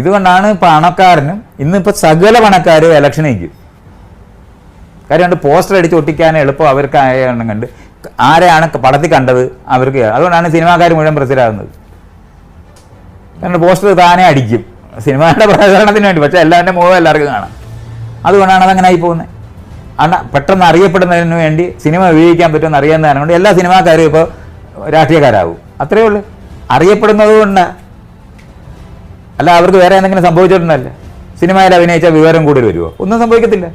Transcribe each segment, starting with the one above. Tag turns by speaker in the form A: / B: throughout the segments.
A: ഇതുകൊണ്ടാണ് പണക്കാരനും ഇന്നിപ്പോൾ സകല പണക്കാരും ഇലക്ഷൻ നയിക്കും കാര്യം പോസ്റ്റർ അടിച്ച് ഒട്ടിക്കാൻ എളുപ്പം അവർക്ക് കണ്ട് ആരെയാണ് പടത്തിൽ കണ്ടത് അവർക്ക് അതുകൊണ്ടാണ് സിനിമാക്കാർ മുഴുവൻ പ്രസിഡാകുന്നത് കാരണം പോസ്റ്റർ താനെ അടിക്കും. സിനിമയുടെ പ്രചരണത്തിന് വേണ്ടി പക്ഷേ എല്ലാവരുടെ മുഖം എല്ലാവർക്കും കാണാം. അതുകൊണ്ടാണ് അതങ്ങനെ ആയി പോകുന്നത്. അണ്ണ പെട്ടെന്ന് അറിയപ്പെടുന്നതിന് വേണ്ടി സിനിമ ഉപയോഗിക്കാൻ പറ്റുമെന്ന് അറിയാവുന്നതാണ്. കൊണ്ട് എല്ലാ സിനിമാക്കാരും ഇപ്പോൾ രാഷ്ട്രീയക്കാരാകും അത്രയേ ഉള്ളൂ. അറിയപ്പെടുന്നത് കൊണ്ടാണ് അല്ല അവർക്ക് വേറെ എന്തെങ്കിലും സംഭവിച്ചിട്ടുണ്ടല്ലേ? സിനിമയിൽ അഭിനയിച്ച വിവരം കൂടുതൽ വരുമോ ഒന്നും സംഭവിക്കത്തില്ല.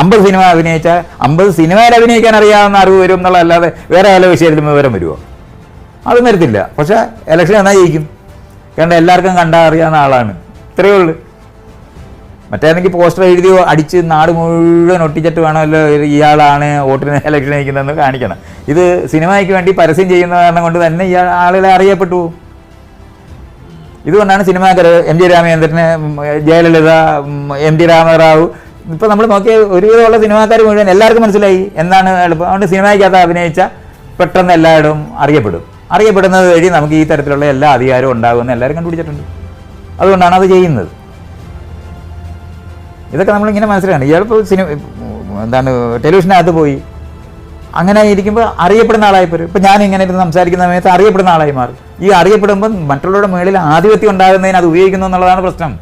A: അമ്പത് സിനിമ അഭിനയിച്ചാൽ അമ്പത് സിനിമയിൽ അഭിനയിക്കാൻ അറിയാവുന്ന അറിവ് വരും എന്നുള്ളതല്ലാതെ വേറെ പല വിഷയത്തിലും വിവരം വരുമോ അത് വരത്തില്ല. പക്ഷേ ഇലക്ഷൻ എന്നാ ജയിക്കും. കണ്ട എല്ലാവർക്കും കണ്ടാൽ അറിയാവുന്ന ആളാണ്. ഇത്രയേ ഉള്ളൂ. മറ്റേതെങ്കിൽ പോസ്റ്റർ എഴുതിയോ അടിച്ച് നാട് മുഴുവൻ ഒട്ടിച്ചിട്ട് വേണമല്ലോ ഇയാളാണ് വോട്ടിന് ഇലക്ഷൻ നയിക്കുന്നതെന്ന് കാണിക്കണം. ഇത് സിനിമയ്ക്ക് വേണ്ടി പരസ്യം ചെയ്യുന്ന കാരണം കൊണ്ട് തന്നെ ഇയാൾ ആളുകളെ അറിയപ്പെട്ടു ഇതുകൊണ്ടാണ് സിനിമാക്കാർ എം ജി രാമചന്ദ്രന് ജയലളിത എം ടി രാമറാവു. ഇപ്പോൾ നമ്മൾ നോക്കിയ ഒരുവിധമുള്ള സിനിമാക്കാർ മുഴുവൻ എല്ലാവർക്കും മനസ്സിലായി എന്താണ് എളുപ്പം. അതുകൊണ്ട് സിനിമയ്ക്കകത്ത് അഭിനയിച്ച പെട്ടെന്ന് എല്ലാവരും അറിയപ്പെടും. അറിയപ്പെടുന്നത് വഴി നമുക്ക് ഈ തരത്തിലുള്ള എല്ലാ അധികാരവും ഉണ്ടാകുമെന്ന് എല്ലാവരും കണ്ടുപിടിച്ചിട്ടുണ്ട്. അതുകൊണ്ടാണ് അത് ചെയ്യുന്നത്. ഇതൊക്കെ നമ്മളിങ്ങനെ മനസ്സിലാണ് ഇയാളിപ്പോൾ സിനിമ എന്താണ് ടെലിവിഷനകത്ത് പോയി അങ്ങനെ ഇരിക്കുമ്പോൾ അറിയപ്പെടുന്ന ആളായി പോരും. ഇപ്പം ഞാൻ ഇങ്ങനെ ഇരുന്ന് സംസാരിക്കുന്ന സമയത്ത് അറിയപ്പെടുന്ന ആളായി മാറും. ഈ അറിയപ്പെടുമ്പോൾ മറ്റുള്ളവരുടെ മുകളിൽ ആധിപത്യം ഉണ്ടാകുന്നതിന് അത് ഉപയോഗിക്കുന്നു എന്നുള്ളതാണ് പ്രശ്നം.